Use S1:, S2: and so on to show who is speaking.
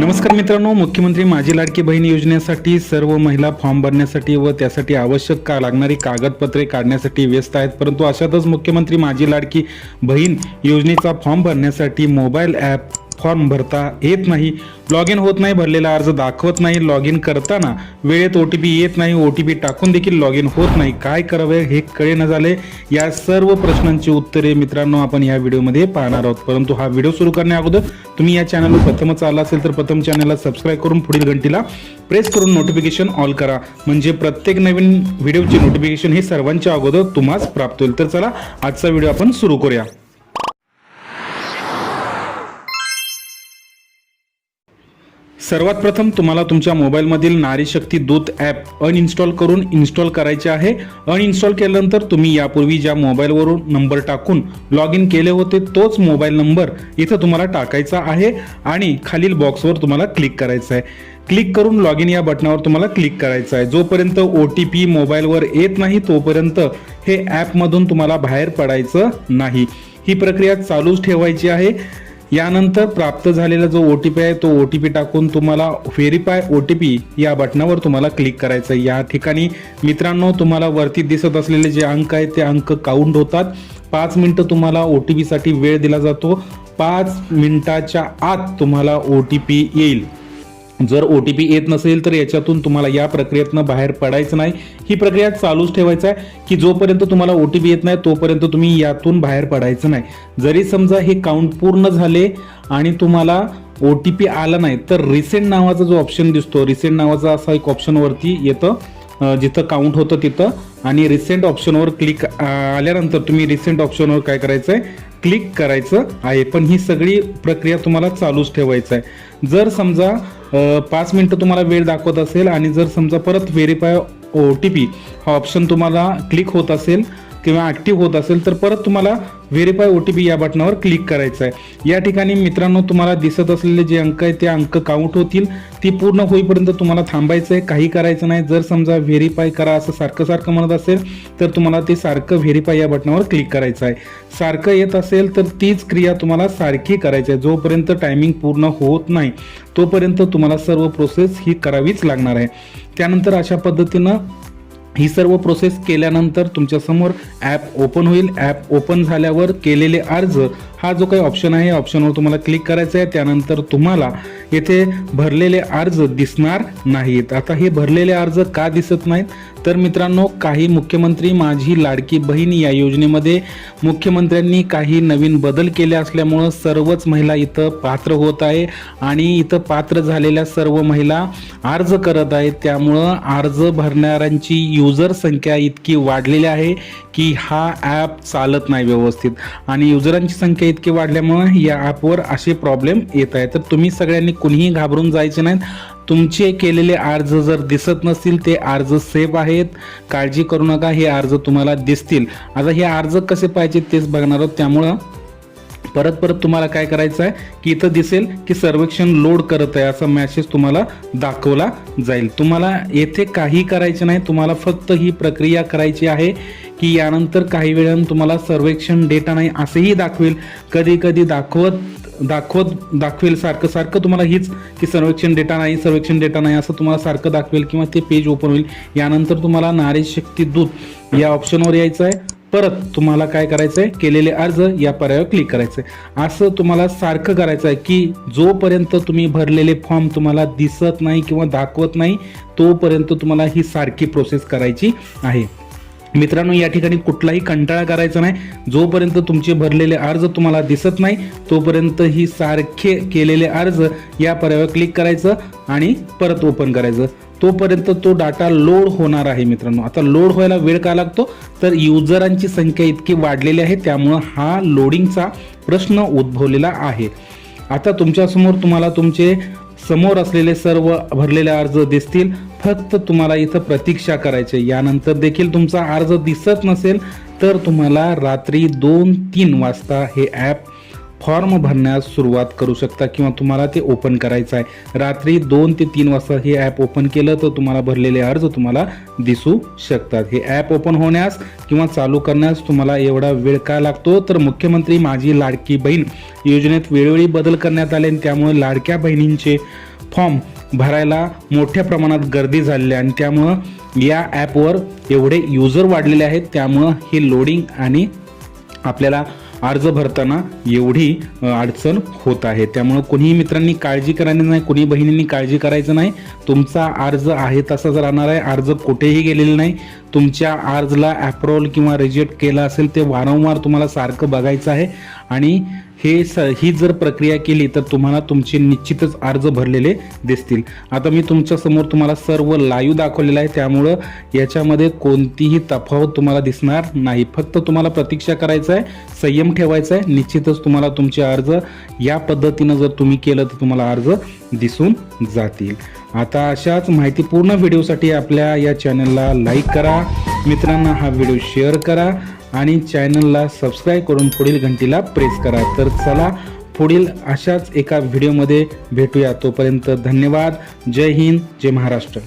S1: नमस्कार मित्रांनो मुख्यमंत्री माझी लाडकी बहीण योजनेसाठी सर्व महिला फॉर्म भरण्यासाठी व त्यासाठी आवश्यक का लागणारी कागदपत्रे काढण्यासाठी व्यस्त आहेत. परंतु अशातच मुख्यमंत्री माझी लाडकी बहीण योजनेचा फॉर्म भरण्यासाठी मोबाईल ॲप फॉर्म भरता येत नाही. लॉग इन होत नाही भरलेला अर्ज दाखवत नाही. लॉग इन करताना वेळेत ओ टी पी येत नाही. ओ टी पी टाकून देखील लॉग इन होत नाही. काय करावे हे कळे न झाले. या सर्व प्रश्नांची उत्तरे मित्रांनो आपण या व्हिडिओमध्ये पाहणार आहोत. परंतु हा व्हिडिओ सुरू करण्या अगोदर तुम्ही या चॅनलवर प्रथमच आला असेल तर प्रथम चॅनलला सबस्क्राईब करून पुढील घंटीला प्रेस करून नोटिफिकेशन ऑल करा. म्हणजे प्रत्येक नवीन व्हिडिओचे नोटिफिकेशन हे सर्वांच्या अगोदर तुम्हाच प्राप्त होईल. तर चला आजचा व्हिडिओ आपण सुरू करूया. सर्वात प्रथम तुम्हाला तुमच्या मोबाईलमधील नारी शक्ती दूत ॲप अनइन्स्टॉल करून इन्स्टॉल करायचे आहे. अनइन्स्टॉल केल्यानंतर तुम्ही यापूर्वी ज्या मोबाईलवरून नंबर टाकून लॉग इन केले होते तोच मोबाईल नंबर इथं तुम्हाला टाकायचा आहे आणि खालील बॉक्सवर तुम्हाला क्लिक करायचं आहे क्लिक करून लॉग इन या बटनावर तुम्हाला क्लिक करायचं आहे जोपर्यंत ओ टी पी मोबाईलवर येत नाही तोपर्यंत हे ॲपमधून तुम्हाला बाहेर पडायचं नाही. ही प्रक्रिया चालूच ठेवायची आहे. यानंतर प्राप्त झालेला जो ओ टी पी आहे तो ओ टी पी टाकून तुम्हाला व्हेरीफाय ओ टी पी या बटनावर तुम्हाला क्लिक करायचं आहे या ठिकाणी मित्रांनो तुम्हाला वरती दिसत असलेले जे अंक आहेत ते अंक काउंट होतात. पाच मिनटं तुम्हाला ओ टी पीसाठी वेळ दिला जातो. पाच मिनटाच्या आत तुम्हाला ओ टी पी येईल. जर ओ टी पी येत नसेल तर याच्यातून तुम्हाला या प्रक्रियेतनं बाहेर पडायचं नाही. ही प्रक्रिया चालूच ठेवायचं आहे की जोपर्यंत तुम्हाला ओ टी पी येत नाही तोपर्यंत तुम्ही यातून बाहेर पडायचं नाही. जरी समजा हे काउंट पूर्ण झाले आणि तुम्हाला ओ टी पी आला नाही तर रिसेंट नावाचा जो ऑप्शन दिसतो रिसेंट नावाचा असा एक ऑप्शनवरती येतं जिथं काउंट होतं तिथं. आणि रिसेंट ऑप्शनवर क्लिक आल्यानंतर तुम्ही रिसेंट ऑप्शनवर काय करायचं आहे क्लिक करायचं आहे. पण ही सगळी प्रक्रिया तुम्हाला चालूच ठेवायचं आहे जर समजा पाच मिनटं तुम्हाला वेळ दाखवत असेल आणि जर समजा परत व्हेरीफाय ओ टी पी हा ऑप्शन तुम्हाला क्लिक होत असेल किंवा ॲक्टिव्ह होत असेल तर परत तुम्हाला व्हेरीफाय ओ टी पी या बटनावर क्लिक करायचं आहे या ठिकाणी मित्रांनो तुम्हाला दिसत असलेले जे अंक आहेत ते अंक काउंट होतील. ती पूर्ण होईपर्यंत तुम्हाला थांबायचं आहे काही करायचं नाही. जर समजा व्हेरीफाय करा असं सारखं सारखं म्हणत असेल तर तुम्हाला ते सारखं व्हेरीफाय या बटनावर क्लिक करायचं आहे सारखं येत असेल तर तीच क्रिया तुम्हाला सारखी करायची आहे जोपर्यंत टायमिंग पूर्ण होत नाही तोपर्यंत तुम्हाला सर्व प्रोसेस ही करावीच लागणार आहे. त्यानंतर अशा पद्धतीनं ही सर्व प्रोसेस केल्यानंतर तुमच्यासमोर ॲप ओपन होईल. ॲप ओपन झाल्यावर केलेले अर्ज हा जो काही ऑप्शन आहे ऑप्शनवर तुम्हाला क्लिक करायचं आहे. त्यानंतर तुम्हाला येथे भरलेले अर्ज दिसणार नाहीत. आता हे भरलेले अर्ज का दिसत नाहीत? तर मित्रांनो काही मुख्यमंत्री माझी लाडकी बहीण या योजनेमध्ये मुख्यमंत्र्यांनी काही नवीन बदल केले असल्यामुळं सर्वच महिला इथं पात्र होत आहे आणि इथं पात्र झालेल्या सर्व महिला अर्ज करत आहेत. त्यामुळं अर्ज भरणाऱ्यांची युजर संख्या इतकी वाढलेली आहे की हा ॲप चालत नाही व्यवस्थित. आणि युजरांची संख्या इतकी वाढल्यामुळं या ॲपवर असे प्रॉब्लेम येत आहे तर तुम्ही सगळ्यांनी कुणीही घाबरून जायचे नाहीत तुमचे केलेले अर्ज जर दिसत नसतील ते अर्ज सेफ आहेत. काळजी करू नका हे अर्ज तुम्हाला दिसतील. आता हे अर्ज कसे पाहिजेत तेच बघणार आहोत. त्यामुळं परत परत तुम्हाला काय करायचं आहे की इथं दिसेल की सर्वेक्षण लोड करत आहे असा मॅसेज तुम्हाला दाखवला जाईल. तुम्हाला येथे काही करायचे नाही तुम्हाला फक्त ही प्रक्रिया करायची आहे की यानंतर काही वेळानं तुम्हाला सर्वेक्षण डेटा नाही असेही दाखवेल. कधी कधी दाखवत दाखवत दाखवेल सारखं सारखं तुम्हाला हीच की सर्वेक्षण डेटा नाही सर्वेक्षण डेटा नाही असं तुम्हाला सारखं दाखवेल किंवा ते पेज ओपन होईल. यानंतर तुम्हाला नारी शक्ती दूत या ऑप्शनवर यायचं आहे परत तुम्हाला काय करायचं आहे केलेले अर्ज या पर्यायावर क्लिक करायचं आहे असं तुम्हाला सारखं करायचं आहे की जोपर्यंत तुम्ही भरलेले फॉर्म तुम्हाला दिसत नाही किंवा दाखवत नाही तोपर्यंत तुम्हाला ही सारखी प्रोसेस करायची आहे. मित्रांनो या ठिकाणी कुठलाही कंटाळा करायचा नाही. जोपर्यंत तुमचे भरलेले अर्ज तुम्हाला दिसत नाही तोपर्यंत ही सारखे केलेले अर्ज या पर्यायावर क्लिक करायचं आणि परत ओपन करायचं. तोपर्यंत तो डाटा लोड होणार आहे मित्रांनो. आता लोड व्हायला वेळ का लागतो? तर युजरांची संख्या इतकी वाढलेली आहे त्यामुळं हा लोडिंगचा प्रश्न उद्भवलेला आहे. आता तुमच्यासमोर तुम्हाला तुमचे समोर असलेले सर्व भरलेले अर्ज दिसतील. फक्त तुम्हाला इथं प्रतीक्षा करायचे यानंतर देखील तुमचा अर्ज दिसत नसेल तर तुम्हाला रात्री दोन तीन वाजता हे ॲप फॉर्म भरण्यास सुरुवात करू शकता किंवा तुम्हाला ते ओपन करायचं आहे. रात्री दोन ते तीन वाजता हे ॲप ओपन केलं तर तुम्हाला भरलेले अर्ज तुम्हाला दिसू शकतात. हे ॲप ओपन होण्यास किंवा चालू करण्यास तुम्हाला एवढा वेळ का लागतो? तर मुख्यमंत्री माझी लाडकी बहीण योजनेत वेळोवेळी बदल करण्यात आले आणि त्यामुळे लाडक्या बहिणींचे फॉर्म भरायला मोठ्या प्रमाणात गर्दी झालेली आहे आणि त्यामुळं या ॲपवर एवढे युजर वाढलेले आहेत. त्यामुळं हे लोडिंग आणि आपल्याला अर्ज भरताना एवढी अडचण होत आहे. त्यामुळं कोणीही मित्रांनी काळजी करायची नाही कोणी बहिणींनी काळजी करायचं नाही. तुमचा अर्ज आहे तसाच राहणार आहे अर्ज कुठेही गेलेला नाही. तुमच्या अर्जला ॲप्रोवल किंवा रिजेक्ट केला असेल ते वारंवार तुम्हाला सारखं बघायचं आहे. आणि हे स ही जर प्रक्रिया केली तर तुम्हाला तुमचे निश्चितच अर्ज भरलेले दिसतील. आता मी तुमच्यासमोर तुम्हाला सर्व लाईव्ह दाखवलेलं आहे. त्यामुळं याच्यामध्ये कोणतीही तफावत तुम्हाला दिसणार नाही. फक्त तुम्हाला प्रतीक्षा करायचं आहे संयम ठेवायचा आहे. निश्चितच तुम्हाला तुमचे अर्ज या पद्धतीनं जर तुम्ही केलं तर तुम्हाला अर्ज दिसून जातील. आता अशाच माहितीपूर्ण व्हिडिओसाठी आपल्या या चॅनलला लाईक करा. मित्रांना हा व्हिडिओ शेअर करा. आणि चॅनलला सबस्क्राईब करून पुढील घंटीला प्रेस करा. तर चला पुढील अशाच एका व्हिडिओमध्ये भेटूया. तोपर्यंत धन्यवाद. जय हिंद जय महाराष्ट्र.